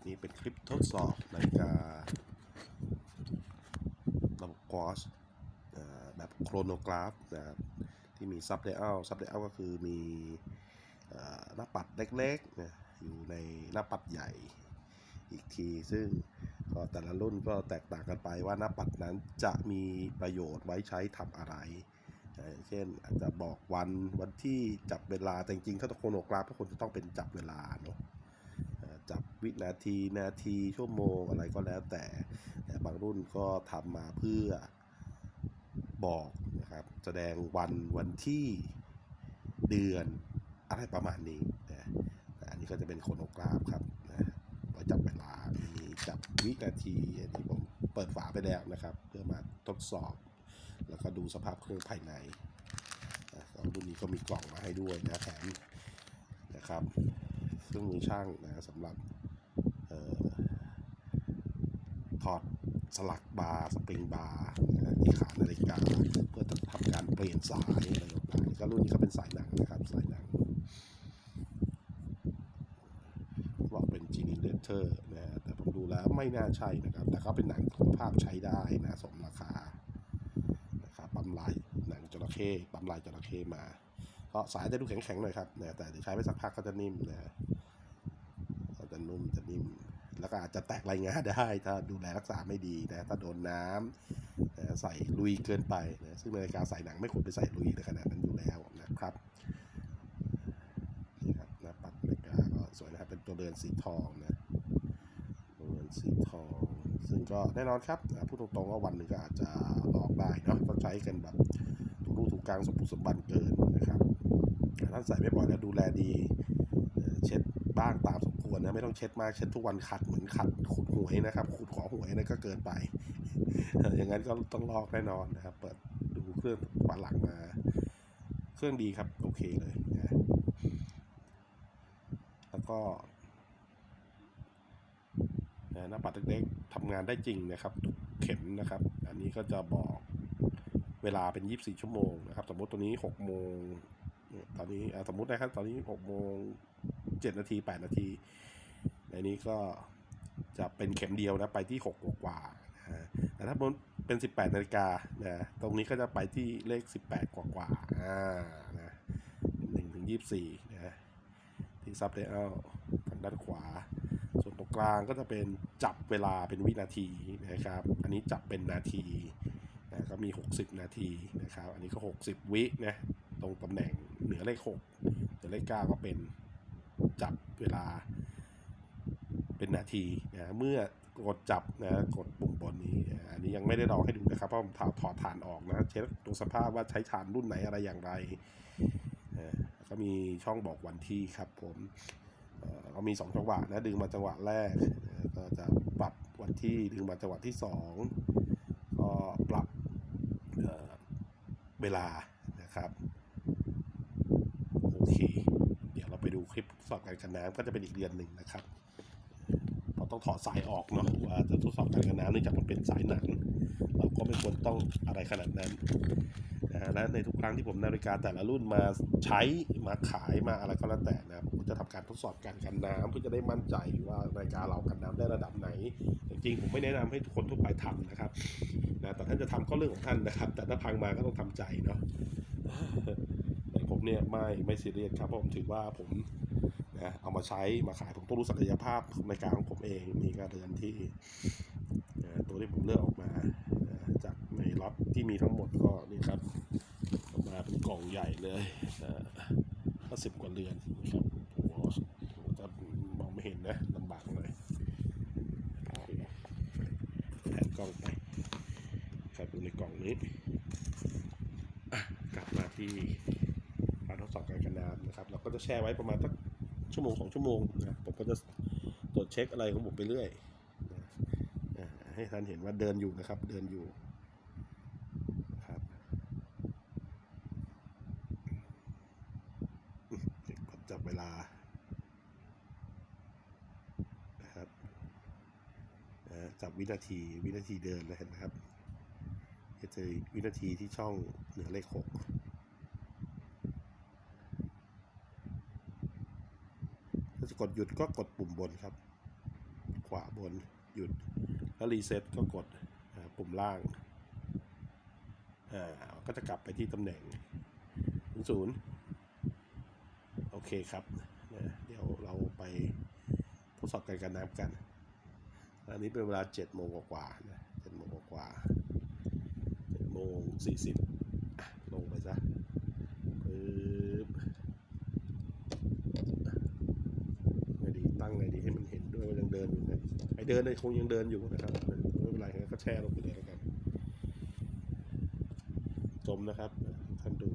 ปนี้เป็นคลิปทดสอบนาฬิการะบบกอสแบบโครโนกราฟนะครับที่มีซับเดลซับเดลก็คือมีหน้าปัดเล็กๆนะอยู่ในหน้าปัดใหญ่อีกที ซึ่งก็แต่ละรุ่นก็แตกต่างกันไปว่าหน้าปัดนั้นจะมีประโยชน์ไว้ใช้ทำอะไร เช่นอาจจะบอกวันวันที่จับเวลาแต่จริงๆถ้าโครโนกราฟก็ควรจะต้องเป็นจับเวลาเนาะ จับวินาทีนาทีชั่วโมงอะไรก็แล้วแต่ แต่บางรุ่นก็ทำมาเพื่อบอกนะครับแสดงวันวันที่เดือนอะไรประมาณนี้นะแต่อันนี้ก็จะเป็นโครโนกราฟครับนะไว้จับเวลามีจับวินาทีอย่างที่ผมเปิดฝาไปแล้วนะครับ เพื่อมาทดสอบ แล้วก็ดูสภาพเครื่องภายในนะรุ่นนี้ก็มีกล่องมาให้ด้วยนะแถมนะครับ เครื่องมือช่างนะสำหรับออถอดสลักบาร์สปริงบาร์นะที่ขานาฬิกาเพื่อทำการเปลี่ยนสายอะไรต่างๆก็รุ่นนี้ก็เป็นสายหนังนะครับสายหนังบอกเป็นจีนิเลเตอร์นะแต่ผมดูแล้วไม่น่าใช่นะครับ แต่ก็เป็นหนังคุณภาพใช้ได้นะสมราคานะครับปั๊มลายหนังจระเข้ปั๊มลายจระเข้มาก็สายจะดูแข็งๆหน่อยครับนะแต่ใช้ไปสักพักก็จะนิ่มนะก็จะ นุ่มจะนิ่มแล้วก็อาจจะแตกรายงานได้ถ้าดูแลรักษาไม่ดีนะถ้าโดนน้ำใส่ลุยเกินไปนะซึ่งนาฬิกาใส่หนังไม่ควรไปใส่ลุยในขนาดนั้นอยู่แล้วนะครับนี่ครับน้าปัดนาฬิกาก็สวยนะครับเป็นตัวเรือนสีทองนะตัวเรือนสีทอง ซึ่งก็แน่นอนครับนะพูดตรงๆว่าวันหนึ่งก็อาจจะลอกได้เนาะต้องใช้กันแบบถูกรูถูกกลางสมบุกสมบันเกินนะครับถ้าใส่ไม่บ่อยแล้วดูแลดีเช็ด บ้างตามสมควรนะไม่ต้องเช็ดมากเช็ดทุกวันขัดเหมือนขัดขุดหวยนะครับขุดขอหวยนั่นก็เกินไป อย่างนั้นก็ต้องลอกแน่นอนนะครับ เปิดดูเครื่องฝาหลังมา เครื่องดีครับ โอเคเลยนะแล้วก็นะหน้าปัดเล็กๆทำงานได้จริงนะครับทุกเข็มนะครับ อันนี้ก็จะบอกเวลาเป็น 24 ชั่วโมงนะครับ สมมติตัวนี้6โมงตอนนี้สมมตินะครับ ตอนนี้6โมง 7 นาที 8 นาที ในนี้ก็จะเป็นเข็มเดียวนะ ไปที่ 6 กว่านะแต่ถ้าเป็น 18 นาฬิกานะตรงนี้ก็จะไปที่เลข 18 กว่าๆอ่านะ1ถึง24นะที่ซับเดลทางด้านขวา ส่วนตรงกลางก็จะเป็นจับเวลาเป็นวินาทีนะครับ อันนี้จับเป็นนาทีนะก็มี 60 นาทีนะครับ อันนี้ก็ 60 วินะตรงตำแหน่งเหนือเลข6เหนือเลข9ก็เป็น จับเวลาเป็นนาทีนะเมื่อกดจับนะกดปุ่มบนนี้อันนี้ยังไม่ได้ลองให้ดูนะครับเพราะผมถอดถอดฐานออกนะเช็คตัวสภาพว่าใช้ฐานรุ่นไหนอะไรอย่างไรก็มีช่องบอกวันที่ครับผมเอ่อก็มี 2 จังหวะนะดึงมาจังหวะแรกก็จะปรับวันที่ดึงมาจังหวะที่ 2 ก็ปรับเเวลานะครับโอเค คลิปทดสอบการกันน้ำก็จะเป็นอีกเรียนหนึ่งนะครับเราต้องถอดสายออกเนาะว่าจะทดสอบการกันน้ำเนื่องจากมันเป็นสายหนังเราก็ไม่ควรต้องอะไรขนาดนั้นนะฮะและในทุกครั้งที่ผมนาฬิกาแต่ละรุ่นมาใช้มาขายมาอะไรก็แล้วแต่นะผมจะทำการทดสอบการกันน้ำเพื่อจะได้มั่นใจว่านาฬิกาเรากันน้ำได้ระดับไหน จริงๆผมไม่แนะนำให้ทุกคนทั่วไปทำนะครับนะแต่ท่านจะทำก็เรื่องของท่านนะครับ แต่ถ้าพังมาก็ต้องทำใจเนาะ ผมเนี่ยไม่ไม่ซีเรียสครับเพราะผมถือว่าผมนะเอามาใช้มาขายผมต้องรู้ศักยภาพในการของผมเองมีการเรือนที่ตัวที่ผมเลือกออกมานะจากในล็อตที่มีทั้งหมดก็นี่ครับออกมาเป็นกล่องใหญ่เลยก็สิบกว่าเรือนนะครับโอ้จะมองไม่เห็นนะลำบากหน่อยแผนกล้องไปครับดูในกล่องนี้กลับมาที่ การทดสอบการกั นะครับ เราก็จะแช่ไว้ประมาณสักชั่วโมงสองชั่วโมงนะผมก็จะตรวจเช็คอะไรของผมไปเรื่อยนะให้ท่านเห็นว่าเดินอยู่นะครับ เดินอยู่นะครับกดจับเวลานะครับจับวินาทีวินาทีเดินนะเห็นไหมครับจะเจอวินาทีที่ช่องเหนือเลขหก ถ้าจะ กดหยุดก็กดปุ่มบนครับ ขวาบนหยุด แล้วรีเซ็ตก็กดปุ่มล่างอ่าก็จะกลับไปที่ตำแหน่งศูนย์โอเคครับ เดี๋ยวเราไปทดสอบการกันน้ำกันอันนี้เป็นเวลา7โมงกว่าๆนะ7โมงกว่าๆ7โมง40อะลงไปซะปึ๊บไงดีตั้งไงดีให้มันเห็นด้วยว่ายังเดินอยู่นะไอ เดินเนี่ยคงยังเดินอยู่นะครับไม่เป็นไรก็แช่ลงไปเลยแล้วกันจมนะครับท่านดู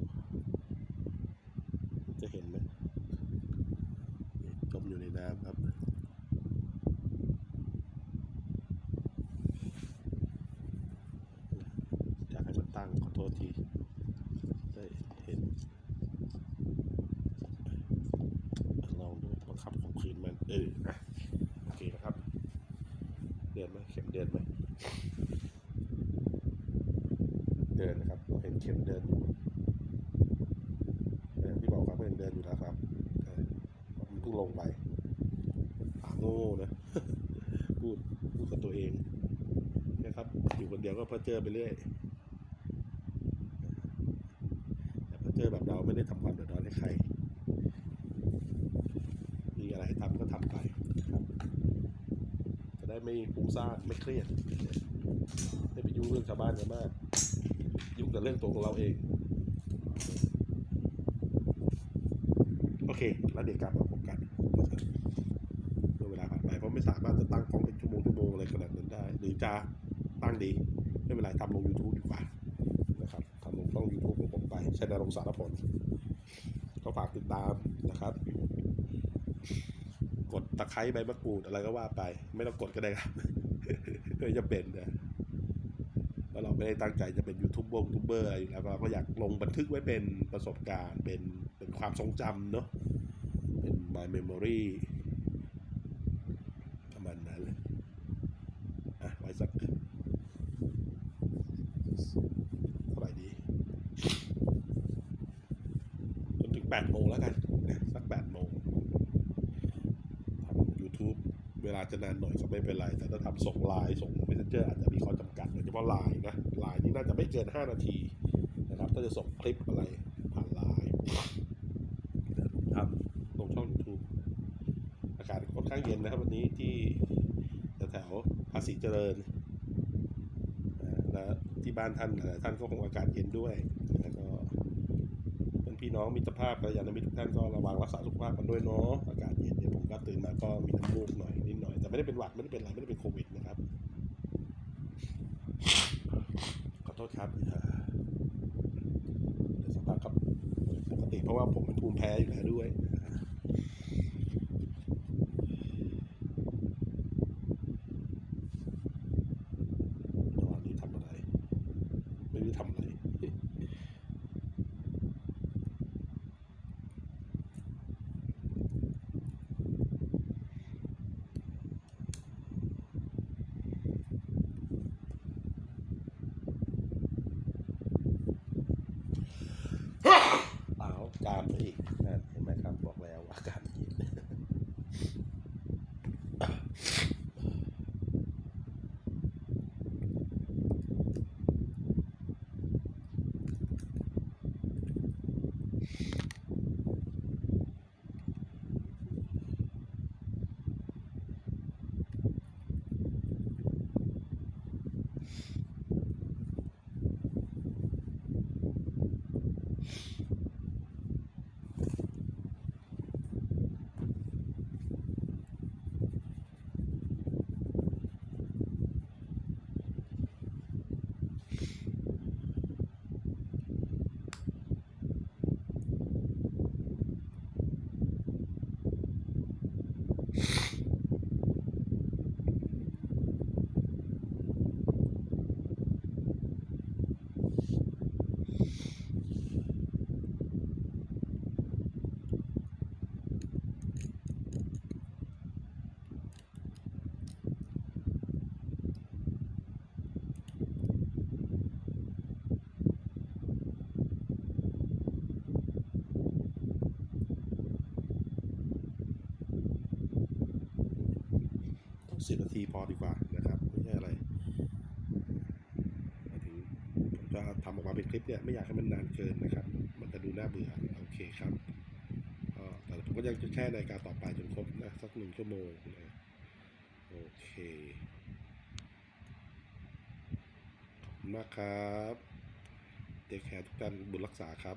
จะเห็นไหมจมอยู่ในน้ำครับอยากให้มันตั้งขอโทษทีได้เห็นลองดูบังคับของคืนมันเอออะโอเคนะครับ เดินไหม เดินไหมเดินนะครับเราเห็นเข็มเดินอยู่อย่างที่บอกครับเห็นเดินอยู่แล้วครับมันเพิ่งลงไปปากโง่นะพูดพูดกับตัวเองนะครับอยู่คนเดียวก็พอเจอไปเรื่อยแต่พอเจอแบบเราไม่ได้ทำความเดือดร้อนให้ใคร มีอะไรให้ทำก็ทำไปนะครับจะ ไม่ฟุ้งซ่านไม่เครียดไม่ไปยุ่งเรื่องชาวบ้านกันมาก ยุ่งแต่เรื่องตัวของเราเอง โอเค แล้วเดี๋ยวกลับมาพบกันเมื่อเวลาผ่านไปเพราะไม่สามารถจะตั้งกล้องเป็นชั่วโมงชั่วโมงอะไรขนาดนั้นได้ หรือจะตั้งดี ไม่เป็นไรทำลง YouTube ดีกว่านะครับทำลงช่อง YouTube ของผมไปใชแนลงสารพลก็ฝากติดตามนะครับ กดตะไคร้ใบมะกรูดอะไรก็ว่าไป ไม่ต้องกดก็ได้ครับไม่จะเป็นนะแล้วเราไม่ได้ตั้งใจจะเป็นยูทูบเบอร์ยูทูบเบอร์อะไรอยู่แล้วเราก็อยากลงบันทึกไว้เป็นประสบการณ์ เป็นเป็นความทรงจำเนาะเป็น my memory ประมาณนั้นเลยอะไว้สัก เท่าไหร่ดี จนถึง8โมงแล้วกันนะสัก8โมงทำ YouTube เวลาจะนานหน่อยก็ไม่เป็นไร แต่ถ้าทำส่งไลน์ส่ง Messenger อาจจะมีข้อจำกัดโดยเฉพาะไลน์นะไลน์นี่น่าจะไม่เกิน 5 นาทีนะครับถ้าจะส่งคลิปอะไรผ่านไลน์ทำลงช่อง YouTube อากาศค่อนข้างเย็นนะครับวันนี้ที่แถวภาษีเจริญและที่บ้านท่านหลายท่านก็คงอากาศเย็นด้วยแล้วก็เป็นพี่น้องมิตรภาพกัลยาณมิตรทุกท่านก็ระวังรักษาสุขภาพกันด้วยเนาะอากาศเย็นเดี๋ยวผมก็ตื่นมาก็มีน้ำมูกหน่อย แต่ไม่ได้เป็นหวัดไม่ได้เป็นอะไรไม่ได้เป็นโควิดนะครับ ขอโทษครับเดี๋ยวสักพักครับปกติเพราะว่าผมเป็นภูมิแพ้อยู่แล้วด้วยนะหว่างนี้ทำอะไร ไม่รู้ทำอะไร ตามไปอีกนั่นเห็นไหมครับบอกแล้วว่าอากาศเย็น สิบนาทีพอดีกว่านะครับไม่ใช่อะไรหมายถึงผมจะทำออกมาเป็นคลิปเนี่ยไม่อยากให้มันนานเกินนะครับ มันจะดูน่าเบื่อโอเคครับก็แต่ผมก็ยังจะแช่ในการต่อไปจนครบนะสักหนึ่งชั่วโมงนะโอเคขอบคุณมากครับเทคแคร์ทุกท่านบุญรักษาครับ